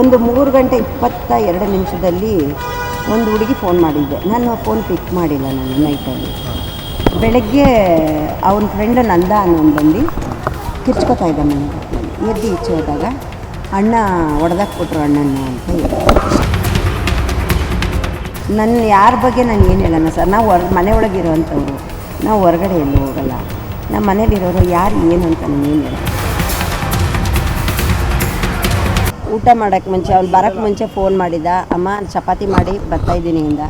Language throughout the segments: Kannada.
ಒಂದು ಮೂರು ಗಂಟೆ ಇಪ್ಪತ್ತ ಎರಡು ನಿಮಿಷದಲ್ಲಿ ಒಂದು ಹುಡುಗಿ ಫೋನ್ ಮಾಡಿದ್ದೆ. ನಾನು ಫೋನ್ ಪಿಕ್ ಮಾಡಿಲ್ಲ ನಾನು ನೈಟಲ್ಲಿ ಬೆಳಗ್ಗೆ ಅವನ ಫ್ರೆಂಡ್ ನಂದ ಅನ್ನೋನು ಬಂದು ಕಿರ್ಚ್ಕೊತಾ ಇದ್ದ ನನ್ನ ಎದ್ದು ಈಚೆ ಹೋದಾಗ ಅಣ್ಣ ಹೊಡೆದಾಕ್ ಕೊಟ್ರು ಅಣ್ಣನ ಅಂತ ನನ್ನ ಯಾರ ಬಗ್ಗೆ ನಾನು ಏನು ಹೇಳೋಣ ಸರ್. ನಾವು ಹೊರ ಮನೆ ಒಳಗೆ ಇರೋವಂಥವ್ರು ನಾವು ಹೊರಗಡೆ ಎಲ್ಲೂ ಹೋಗಲ್ಲ. ನಮ್ಮ ಮನೇಲಿರೋರು ಯಾರು ಏನು ಅಂತ ನೀನು ಊಟ ಮಾಡೋಕ್ಕೆ ಮುಂಚೆ, ಅವ್ನು ಬರೋಕ್ಕೆ ಮುಂಚೆ ಫೋನ್ ಮಾಡಿದ, ಅಮ್ಮ, ಚಪಾತಿ ಮಾಡಿ ಬರ್ತಾಯಿದ್ದೀನಿ ಇಂದ.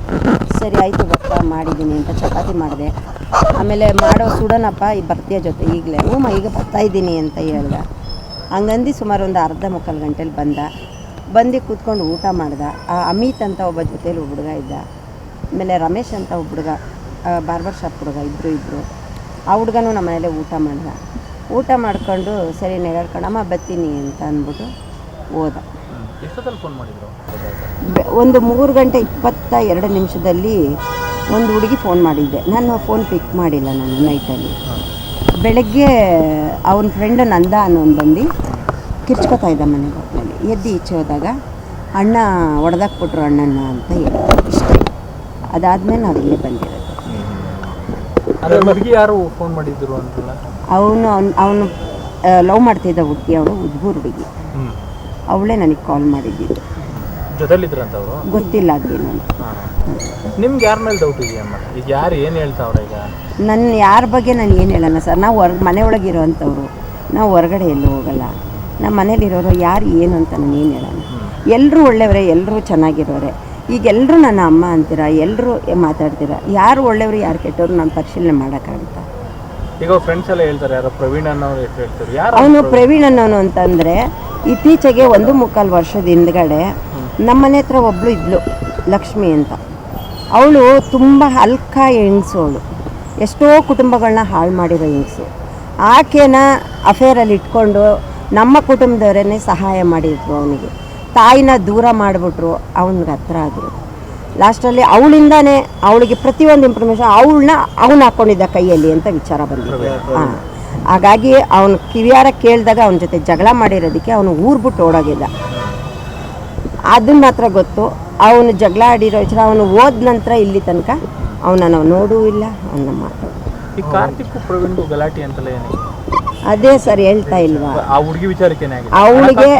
ಸರಿ, ಆಯಿತು, ಬರ್ತಾ ಮಾಡಿದ್ದೀನಿ ಅಂತ ಚಪಾತಿ ಮಾಡಿದೆ. ಆಮೇಲೆ, ಮಾಡೋ ಸುಡನಪ್ಪ, ಈ ಬರ್ತೀಯ ಜೊತೆ ಈಗಲೇ. ಹ್ಞೂ ಈಗ ಬರ್ತಾಯಿದ್ದೀನಿ ಅಂತ ಹೇಳ್ದ. ಹಂಗಂದು ಸುಮಾರು ಒಂದು ಅರ್ಧ ಮುಕ್ಕಾಲು ಗಂಟೆಲಿ ಬಂದ. ಬಂದು ಕೂತ್ಕೊಂಡು ಊಟ ಮಾಡ್ದ. ಆ ಅಮಿತ್ ಅಂತ ಒಬ್ಬ ಜೊತೇಲಿ ಹುಡುಗ ಇದ್ದ. ಆಮೇಲೆ ರಮೇಶ್ ಅಂತ ಒಬ್ಬ ಹುಡುಗ ಬಾರ್ಬರ್ ಶಾಪ್ ಹುಡುಗ ಇಬ್ಬರು ಇದ್ದರು ಆ ಹುಡುಗನೂ ನಮ್ಮ ಮನೇಲೆ ಊಟ ಮಾಡ್ದ. ಊಟ ಮಾಡ್ಕೊಂಡು ಸರಿ ನೆಗಾಡ್ಕೊಂಡು ಬತ್ತೀನಿ ಅಂತ ಅಂದ್ಬಿಟ್ಟು ಹೋದ. ಒಂದು ಮೂರು ಗಂಟೆ ಇಪ್ಪತ್ತ ಎರಡು ನಿಮಿಷದಲ್ಲಿ ಒಂದು ಹುಡುಗಿ ಫೋನ್ ಮಾಡಿದ್ದೆ. ನಾನು ಫೋನ್ ಪಿಕ್ ಮಾಡಿಲ್ಲ ನಾನು ನೈಟಲ್ಲಿ ಬೆಳಗ್ಗೆ ಅವನ ಫ್ರೆಂಡ್ ನಂದ ಅನ್ನೋನು ಬಂದು ಕಿರ್ಚ್ಕೊತಾ ಇದ್ದ ಮನೆ ಬಾಗಿಲಲ್ಲಿ ಎದ್ದು ಈಚೆ ಹೋದಾಗ ಅಣ್ಣ ಒಡೆದಾಕ್ಬಿಟ್ರು ಅಣ್ಣನ ಅಂತ ಹೇಳಿದ್ರು. ಇಷ್ಟೇ. ಅದಾದಮೇಲೆ ನಾವು ಇಲ್ಲೇ ಬಂದಿರೋದು. ಹುಡುಗಿ ಯಾರು ಫೋನ್ ಮಾಡಿದ್ರು ಅಂತಲ್ಲ ಅವನು ಅವನು ಲವ್ ಮಾಡ್ತಿದ್ದ ಹುಡುಗಿ ಅವಳು ಉದ್ಭೂರ್ ಹುಡುಗಿ. ಅವಳೇ ನನಗೆ ಕಾಲ್ ಮಾಡಿದ್ದಿದ್ದು ಜೊತೆಲಿದ್ರಂತ ಅವರು? ಗೊತ್ತಿಲ್ಲ ಅದೇನು ಅಂತ ನಿಮ್ಗೆ ಯಾರ ಮೇಲೆ ಡೌಟ್ ಇದೆಯಮ್ಮ? ಈಗ ಯಾರು ಏನು ಹೇಳ್ತಾವ್ರೆ ಈಗ? ನನ್ನ ಯಾರ ಬಗ್ಗೆ ನಾನು ಏನು ಹೇಳಲ್ಲ ಸರ್. ನಾವು ಹೊರ ಮನೆ ಒಳಗೆ ಇರೋವಂಥವ್ರು ನಾವು ಹೊರಗಡೆ ಎಲ್ಲೂ ಹೋಗಲ್ಲ. ನಮ್ಮ ಮನೇಲಿರೋರು ಯಾರು ಏನು ಅಂತ ನಾನು ಏನು ಹೇಳಲ್ಲ. ಎಲ್ಲರೂ ಒಳ್ಳೆಯವರೇ ಎಲ್ಲರೂ ಚೆನ್ನಾಗಿರೋರೆ. ಈಗ ಎಲ್ಲರೂ ನನ್ನ ಅಮ್ಮ ಅಂತೀರ? ಎಲ್ಲರೂ ಮಾತಾಡ್ತೀರಾ? ಯಾರು ಒಳ್ಳೆಯವರು ಯಾರು ಕೆಟ್ಟವರು ನಾನು ಪರಿಶೀಲನೆ ಮಾಡೋಕ್ಕಂತ ಈಗ ಫ್ರೆಂಡ್ಸ್ ಎಲ್ಲ ಹೇಳ್ತಾರೆ ಯಾರೋ ಪ್ರವೀಣ್ ಅನ್ನೋರು ಎಷ್ಟು ಹೇಳ್ತಾರೆ. ಯಾರು ಅವನು ಪ್ರವೀಣ್? ಅನ್ನೋನು ಅಂತಂದರೆ ಇತ್ತೀಚೆಗೆ ಒಂದು ಮುಕ್ಕಾಲು ವರ್ಷದ ಹಿಂದ್ಗಡೆ ನಮ್ಮನೆ ಹತ್ರ ಒಬ್ಬಳು ಇದ್ಲು ಲಕ್ಷ್ಮಿ ಅಂತ. ಅವಳು ತುಂಬ ಹಲ್ಕ ಹೆಂಗ್ಸು ಅವಳು. ಎಷ್ಟೋ ಕುಟುಂಬಗಳನ್ನ ಹಾಳು ಮಾಡಿರೋ ಹೆಣ್ಸು ಆಕೆನ ಅಫೇರಲ್ಲಿ ಇಟ್ಕೊಂಡು ನಮ್ಮ ಕುಟುಂಬದವರನ್ನೇ ಸಹಾಯ ಮಾಡಿದ್ರು ಅವನಿಗೆ. ತಾಯಿನ ದೂರ ಮಾಡಿಬಿಟ್ರು ಅವನಿಗೆ ಹತ್ರ ಆದರು. ಲಾಸ್ಟಲ್ಲಿ ಅವಳಿಂದಾನೇ ಅವಳಿಗೆ ಪ್ರತಿಯೊಂದು ಇನ್ಫಾರ್ಮೇಷನ್ ಅವಳನ್ನ ಅವನು ಹಾಕ್ಕೊಂಡಿದ್ದ ಕೈಯಲ್ಲಿ ಅಂತ ವಿಚಾರ ಬಂದಿದೆ. ಹಾಂ. ಹಾಗಾಗಿ ಅವನು ಕಿವಿಯಾರ ಕೇಳಿದಾಗ ಅವನ ಜೊತೆ ಜಗಳ ಮಾಡಿರೋದಕ್ಕೆ ಅವನು ಊರು ಬಿಟ್ಟು ಓಡೋಗಿಲ್ಲ ಅದನ್ನ ಮಾತ್ರ ಗೊತ್ತು ಅವನು ಜಗಳ ಆಡಿರೋ ವಿಚಾರ ಅವನು ಹೋದ ನಂತರ ಇಲ್ಲಿ ತನಕ ಅವನ ನಾವು ನೋಡೂ ಇಲ್ಲ ಅವನ ಮಾತು. ಈ ಕಾರ್ತಿಕ್ ಪ್ರವೀಣ್ಗೂ ಗಲಾಟೆ ಅಂತಲ್ಲ ಏನಾಗಿದೆ ಅದೇ ಸರ್ ಹೇಳ್ತಾ ಇಲ್ವಾ? ಆ ಹುಡುಗಿ ವಿಚಾರಕ್ಕೆ ಏನಾಗಿದೆ? ಅವಳಿಗೆ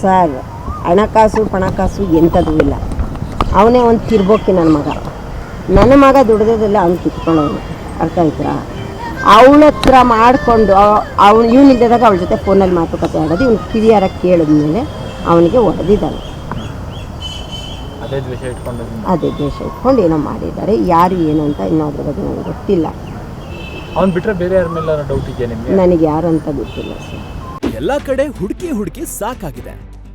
ಸರ್ ಹಣಕಾಸು ಪಣಕಾಸು ಎಂಥದ್ದು ಇಲ್ಲ. ಅವನೇ ಒಂದು ತಿರ್ಬೋಕಿ ನನ್ನ ಮಗ. ನನ್ನ ಮಗ ದುಡ್ದದೆಲ್ಲ ಅವ್ನು ಕಿತ್ಕೊಂಡವನು. ಅರ್ಥ ಆಯ್ತಾ? ಅವಳ ಹತ್ರ ಮಾಡಿಕೊಂಡು ಅವನು ಇಲ್ಲದಾಗ ಅವಳ ಜೊತೆ ಫೋನಲ್ಲಿ ಮಾತುಕತೆ ಆಡೋದು. ಕಿರಿಯಾರ ಕೇಳಿದ ಮೇಲೆ ಅವನಿಗೆ ಒಡೆದಿದ್ದಾನೆ. ಅದೇ ದ್ವೇಷ ಇಟ್ಕೊಂಡು ಅದೇ ದೇಶ ಇಟ್ಕೊಂಡು ಏನೋ ಮಾಡಿದ್ದಾರೆ. ಯಾರು ಏನು ಅಂತ ಇನ್ನೂ ಅದ್ರ ಬಗ್ಗೆ ನನಗೆ ಗೊತ್ತಿಲ್ಲ. ಅವ್ನು ಬಿಟ್ಟರೆ ಬೇರೆ ಯಾರ ಮೇಲೆ ಡೌಟ್ ಇದೆಯಾ ನಿಮಗೆ? ನನಗೆ ಯಾರು ಅಂತ ಗೊತ್ತಿಲ್ಲ ಸರ್. ಎಲ್ಲ ಕಡೆ ಹುಡುಕಿ ಹುಡುಕಿ ಸಾಕಾಗಿದೆ.